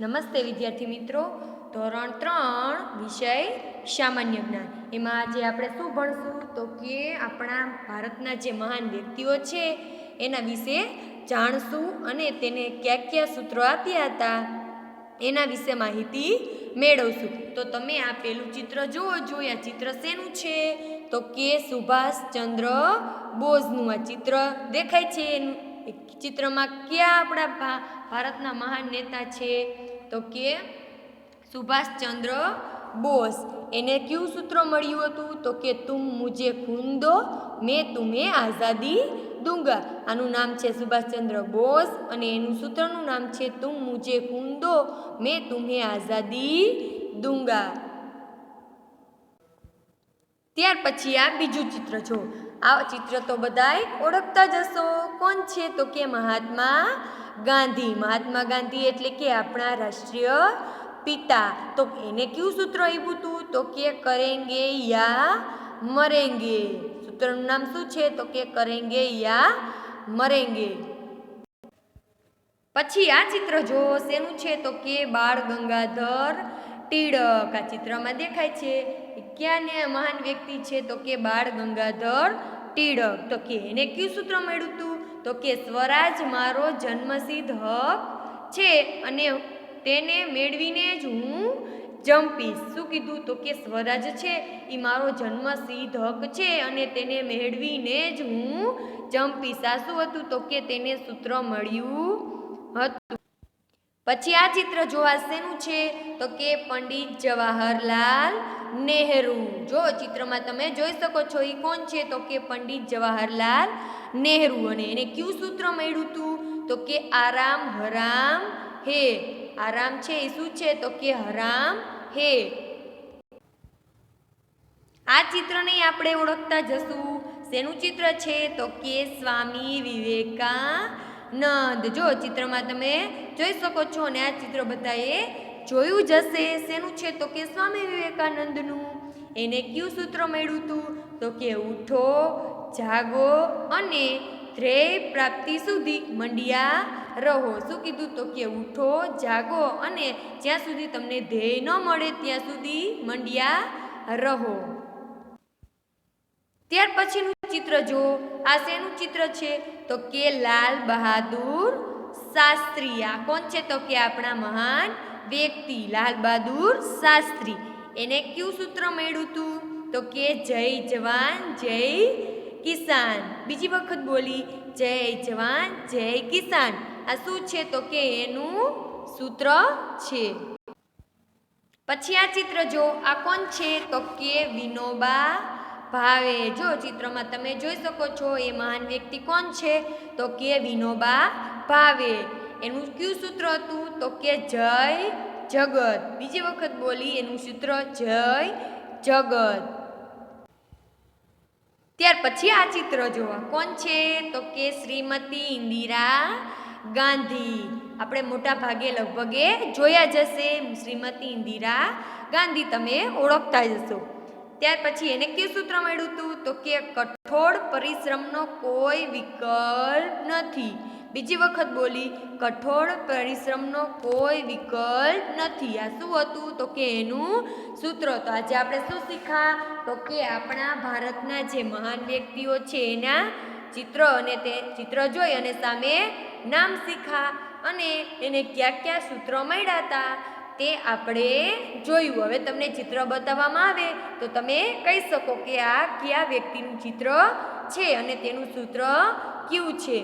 નમસ્તે વિદ્યાર્થી મિત્રો. ધોરણ ત્રણ, વિષય સામાન્ય જ્ઞાન. એમાં આજે આપણે શું ભણશું? તો કે આપણા ભારતના જે મહાન વ્યક્તિઓ છે, એના વિશે જાણશું અને તેને કયા કયા સૂત્રો આપ્યા હતા, એના વિશે માહિતી મેળવશું. તો તમે આ પેલું ચિત્ર જુઓ જો આ ચિત્ર શેનું છે? તો કે સુભાષચંદ્ર બોઝનું આ ચિત્ર દેખાય છે. ચિત્રમાં કયા આપણા ભારતના મહાન નેતા છે? તો કે સુભાષચંદ્ર બોસ એને કયું સૂત્ર મળ્યું હતું? તો કે તુમ મુજે ખૂન દો, મેં તુમે આઝાદી દૂંગા. આનું નામ છે સુભાષચંદ્ર બોઝ અને એનું સૂત્રનું નામ છે તુમ મુજે ખૂન દો, મેં તુમે આઝાદી દૂંગા. ત્યાર પછી આ બીજું ચિત્ર જો. આ ચિત્ર તો બધાય ઓળખતા જ હશો કોણ છે તો કે મહાત્મા ગાંધી? મહાત્મા ગાંધી એટલે કે આપણા રાષ્ટ્રીય પિતા. તો એને કયું સૂત્ર આવ્યું હતું તો કે કરેંગે યા મરેંગે. સૂત્રનું નામ શું છે? તો કે કરેંગે યા મરેંગે. પછી આ ચિત્ર જો શેનું છે? તો કે બાળ ગંગાધર ટિળક આ ચિત્રમાં દેખાય છે એ ક્યાંને મહાન વ્યક્તિ છે? તો કે બાળ ગંગાધર ટીળક તો કે એને કયું સૂત્ર મળ્યું હતું તો કે સ્વરાજ મારો જન્મસિદ્ધ હક છે અને તેને મેળવીને જ હું જંપીશ. શું કીધું? તો કે સ્વરાજ છે એ મારો જન્મસિદ્ધ હક છે અને તેને મેળવીને જ હું જંપીશ. આ શું હતું? તો કે તેને સૂત્ર મળ્યું હતું. પછી આ ચિત્ર જોવા શેનું છે? તો કે પંડિત જવાહરલાલ નેહરુ. જો ચિત્રમાં તમે જોઈ શકો છો એ કોણ છે? તો કે પંડિત જવાહરલાલ નેહરુ. અને એને કયું સૂત્ર મળ્યું હતું તો કે આરામ હરામ હે. આરામ છે એ શું છે? તો કે હરામ હે. આ ચિત્રને આપણે ઓળખતા જશું. શેનું ચિત્ર છે? તો કે સ્વામી વિવેકાનંદ જો ચિત્રમાં તમે જોઈ શકો છો અને આ ચિત્ર બધાએ જોયું જ હશે. શેનું છે? તો કે સ્વામી વિવેકાનંદનું. એને કયું સૂત્ર મળ્યું હતું? તો કે ઉઠો, જાગો અને ધ્યેય પ્રાપ્તિ સુધી મંડ્યા રહો. શું કીધું? તો કે ઉઠો, જાગો અને જ્યાં સુધી તમને ધ્યેય ન મળે, ત્યાં સુધી મંડિયા રહો. ત્યાર પછીનું ચિત્ર જો આ શેનું ચિત્ર છે? તો કે લાલ બહાદુર શાસ્ત્રી. આ કોણ છે? તો કે આપણા મહાન વ્યક્તિ, લાલ બહાદુર શાસ્ત્રી. એને કયું સૂત્ર મળ્યું હતું તો કે જય જવાન, જય કિસાન. બીજી વખત બોલી, જય જવાન, જય કિસાન. આ શું છે? તો કે એનું સૂત્ર છે. પછી આ ચિત્ર જો આ કોણ છે? તો કે વિનોબા ભાવે. જો ચિત્રમાં તમે જોઈ શકો છો, એ મહાન વ્યક્તિ કોણ છે? તો કે વિનોબા ભાવે. એનું કયું સૂત્ર હતું? તો કે જય જગત. બીજી વખત બોલી, એનું સૂત્ર જય જગત. ત્યાર પછી આ ચિત્ર જોવા. કોણ છે? તો કે શ્રીમતી ઇન્દિરા ગાંધી. આપણે મોટા ભાગે લગભગે જોયા જશે શ્રીમતી ઇન્દિરા ગાંધી, તમે ઓળખતા જશો ત્યાર પછી એને કયું સૂત્ર મળ્યું હતું તો કે કઠોળ પરિશ્રમનો કોઈ વિકલ્પ નથી. બીજી વખત બોલી, કઠોળ પરિશ્રમનો કોઈ વિકલ્પ નથી. આ શું હતું? તો કે એનું સૂત્ર. તો આજે આપણે શું શીખા? તો કે આપણા ભારતના જે મહાન વ્યક્તિઓ છે, એના ચિત્ર અને તે ચિત્ર જોઈ અને સામે નામ શીખા અને એને કયા કયા સૂત્રો મળ્યા હતા? તે આપણે જોયું. હવે તમને ચિત્ર બતાવવામાં આવે તો તમે કહી શકો કે આ કયા વ્યક્તિનું ચિત્ર છે અને તેનું સૂત્ર કયું છે?